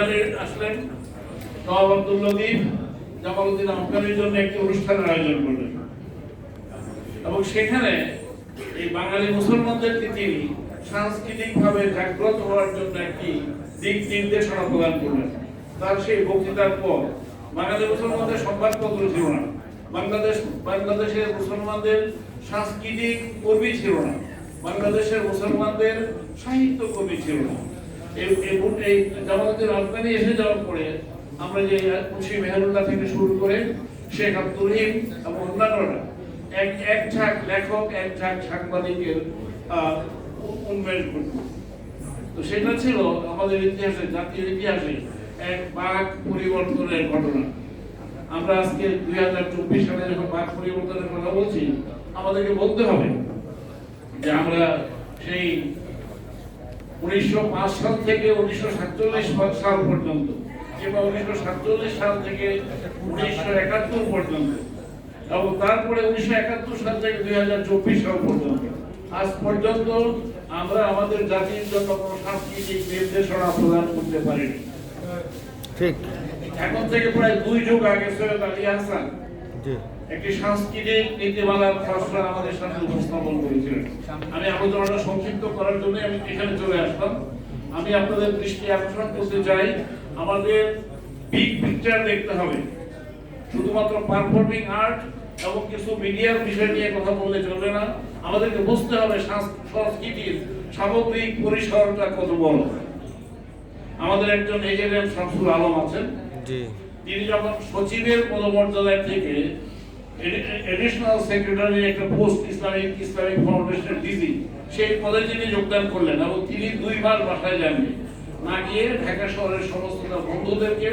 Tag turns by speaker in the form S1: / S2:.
S1: আসলেন নবাব আফগানির জন্য একটি অনুষ্ঠানের আয়োজন করলেন। এবং সেখানে এই বাঙালি তিনি সাংস্কৃতিক ভাবে জাগ্রত হওয়ার জন্য একটি দিক নির্দেশনা প্রদান করলেন। তার সেই বক্তৃতার পর বাঙালি মুসলমানদের সংবাদপত্র ছিল না। বাংলাদেশ, বাংলাদেশের মুসলমানদের সাংস্কৃতিক কর্মী ছিল না। বাংলাদেশের মুসলমানদের সাহিত্য কর্মী ছিল না। এই এই এসে যাওয়ার পরে আমরা যে মুন্সি মেহরুল্লাহ থেকে শুরু করে শেখ আব্দুল এবং অন্যান্যরা এক এক ঝাঁক লেখক, এক ঝাঁক সাংবাদিকের উন্মেষ ঘটল তো সেটা ছিল আমাদের ইতিহাসে, জাতীয় ইতিহাসে এক বাক পরিবর্তনের ঘটনা। আমরা আজকে দুই হাজার চব্বিশ সালে যখন বাক পরিবর্তনের কথা বলছি, আমাদেরকে বলতে হবে যে আমরা সেই উনিশশো পাঁচ সাল থেকে উনিশশো সাতচল্লিশ সাল পর্যন্ত কিংবা উনিশশো সাতচল্লিশ সাল থেকে উনিশশো একাত্তর পর্যন্ত এবং তারপরে উনিশশো একাত্তর সাল থেকে দুই হাজার চব্বিশ সাল পর্যন্ত। আজ পর্যন্ত আমরা আমাদের জাতির জন্য কোনো সাংস্কৃতিক নির্দেশনা প্রদান করতে পারিনি।
S2: ঠিক।
S1: এখন থেকে প্রায় দুই যুগ আগে সৈয়দ আলী হাসান একটি সাংস্কৃতিক নীতিমালার খসড়া আমাদের সামনে উপস্থাপন করেছিলেন। আমি আলোচনাটা সংক্ষিপ্ত করার জন্য আমি এখানে চলে আসলাম। আমি আপনাদের দৃষ্টি আকর্ষণ করতে চাই। আমাদের বিগ পিকচার দেখতে হবে। শুধুমাত্র পারফর্মিং আর্ট এবং কিছু মিডিয়ার বিষয় নিয়ে কথা বললে চলবে না। আমাদেরকে বুঝতে হবে সংস্কৃতির সামগ্রিক পরিসরটা কত বড়। আমাদের একজন এজেন্ট শামসুল আলম আছেন। তিনি যখন সচিবের পদমর্যাদায় থেকে এডিশনাল সেক্রেটারি একটা পোস্ট ইসলামিক ইসলামিক ফাউন্ডেশনের ডিজি সেই পদে তিনি যোগদান করলেন এবং তিনি দুইবার বাসায় যাননি। না গিয়ে ঢাকা শহরের সমস্ত বন্ধুদেরকে